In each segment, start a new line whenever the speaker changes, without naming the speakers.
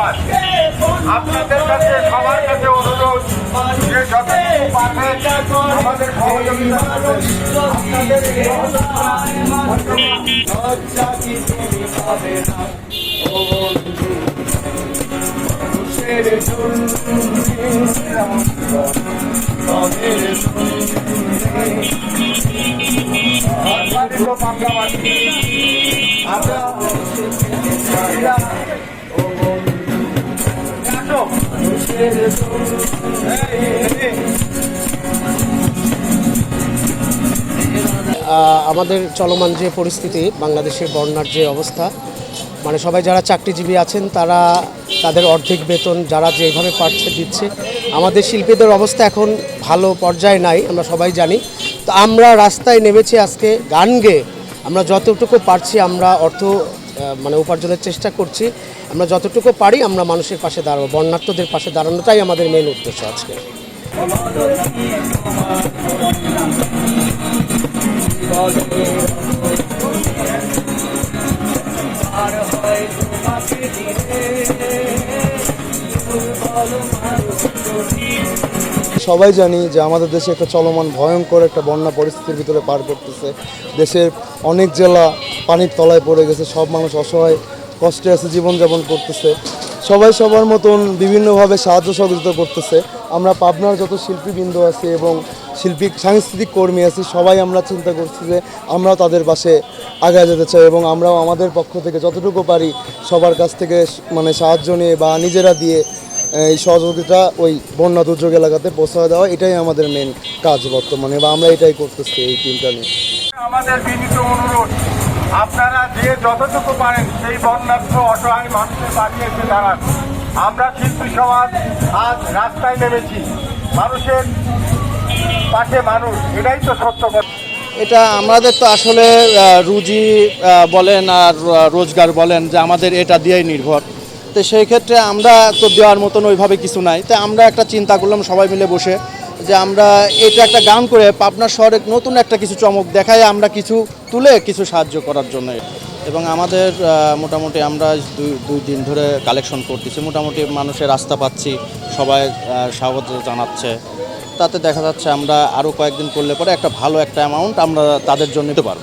সমাজ আপনাদের কাছে সবার কাছে অনুরোধ যে যতটুকু পারবেন আমাদের সহযোগিতা করবেন।
আমাদের চলমান যে পরিস্থিতি, বাংলাদেশের বন্যার যে অবস্থা মানে সবাই যারা চাকরিজীবী আছেন, তারা তাদের অর্ধেক বেতন যারা যেভাবে পারছে দিচ্ছে। আমাদের শিল্পীদের অবস্থা এখন ভালো পর্যায়ে নাই, আমরা সবাই জানি। তো আমরা রাস্তায় নেমেছি আজকে গান গেয়ে। আমরা যতটুকু পারছি, আমরা অর্থ মানে উপার্জনের চেষ্টা করছি। আমরা যতটুকু পারি আমরা মানুষের পাশে দাঁড়াবো বন্যার্থদের পাশে দাঁড়ানোটাই আমাদের মেন উদ্দেশ্য আজকে।
সবাই জানি যে আমাদের দেশে একটা চলমান ভয়ঙ্কর একটা বন্যা পরিস্থিতির ভিতরে পার করতেছে। দেশের অনেক জেলা পানির তলায় পড়ে গেছে, সব মানুষ অসহায় কষ্টে আছে, জীবনযাপন করতেছে। সবাই সবার মতন বিভিন্নভাবে সাহায্য সহযোগিতা করতেছে। আমরা পাবনার যত শিল্পীবৃন্দ আছে এবং শিল্পী, সাংস্কৃতিক কর্মী আছি, সবাই আমরা চিন্তা করছি যে আমরাও তাদের পাশে আগায় যেতে চাই এবং আমরাও আমাদের পক্ষ থেকে যতটুকু পারি সবার কাছ থেকে মানে সাহায্য নিয়ে বা নিজেরা দিয়ে এই সহযোগিতা ওই বন্যা দুর্যোগ এলাকাতে পৌঁছায় দেওয়া এটাই আমাদের মেন কাজ বর্তমানে বা আমরা এটাই করতেছি এই টিমটা নিয়ে।
আমাদের বিনীত অনুরোধ আপনারা যে যতটুকু পারেন সেই বন্যার্থ অসহায় মানুষের বাড়ি এসে দাঁড়ান। আমরা শিল্পী সমাজ আজ রাস্তায় নেমেছি মানুষের পাশে মানুষ এটাই তো সত্য কথা
এটা আমাদের তো আসলে রুজি বলেন আর রোজগার বলেন যে আমাদের এটা দিয়েই নির্ভর। তো সেই ক্ষেত্রে আমরা তো দেওয়ার মতন ওইভাবে কিছু নাই। তো আমরা একটা চিন্তা করলাম সবাই মিলে বসে যে আমরা এটা একটা গান করে পাবনা শহরে নতুন একটা কিছু চমক দেখায় আমরা কিছু তুলে কিছু সাহায্য করার জন্য। এবং আমাদের মোটামুটি আমরা দুই দিন ধরে কালেকশন করতেছি। মোটামুটি মানুষের রাস্তা পাচ্ছি, সবাই স্বাগত জানাচ্ছে। তাতে দেখা যাচ্ছে আমরা আরও কয়েকদিন করলে পরে একটা ভালো একটা অ্যামাউন্ট আমরা তাদের জন্য নিতে পারব।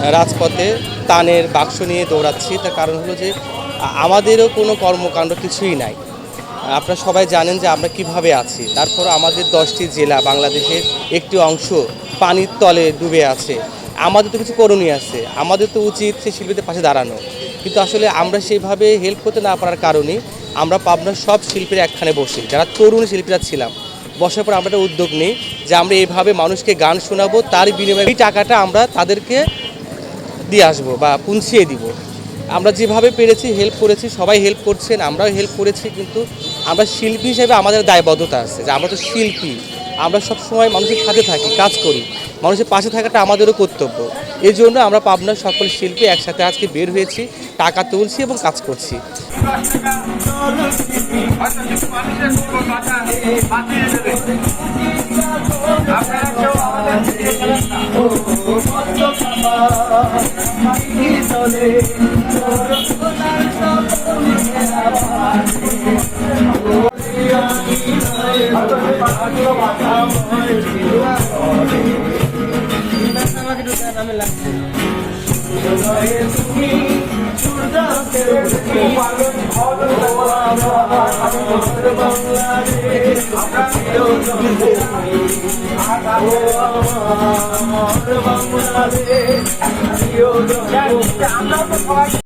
রাজপথে তানের বাক্স নিয়ে দৌড়াচ্ছি। তার কারণ হলো যে, আমাদেরও কোনো কর্মকাণ্ড কিছুই নাই। আপনারা সবাই জানেন যে আমরা কীভাবে আছি। তারপর আমাদের দশটি জেলা বাংলাদেশের একটি অংশ পানির তলে ডুবে আছে। আমাদের তো কিছু করণীয় আছে। আমাদের তো উচিত সেই শিল্পীদের পাশে দাঁড়ানো। কিন্তু আসলে আমরা সেইভাবে হেল্প করতে না পারার কারণে আমরা পাবনার সব শিল্পীরা একখানে বসি। যারা তরুণ শিল্পীরা ছিলাম, বসার পর আমরা একটা উদ্যোগ নিই যে আমরা এইভাবে মানুষকে গান শোনাবো, তার বিনিময়ে এই টাকাটা আমরা তাদেরকে দিয়ে আসব বা পুঁছিয়ে দিব। আমরা যেভাবে পেরেছি হেল্প করেছি, সবাই হেল্প করছেন, আমরাও হেল্প করেছি, কিন্তু আমরা শিল্পী হিসেবে আমাদের দায়বদ্ধতা আছে যে আমরা তো শিল্পী। আমরা সব সময় মানুষের সাথে থাকি, কাজ করি। মানুষের পাশে থাকাটা আমাদেরও কর্তব্য। এই জন্য আমরা পাবনার সকল শিল্পী একসাথে আজকে বের হয়েছি, টাকা তুলছি এবং কাজ করছি।
আপনারা মাইকি চলে তোর সোনার স্বপ্নে তুমি সূর্যাস্তের পাগল ভর বাংলাদেশ আমরা তো সবাই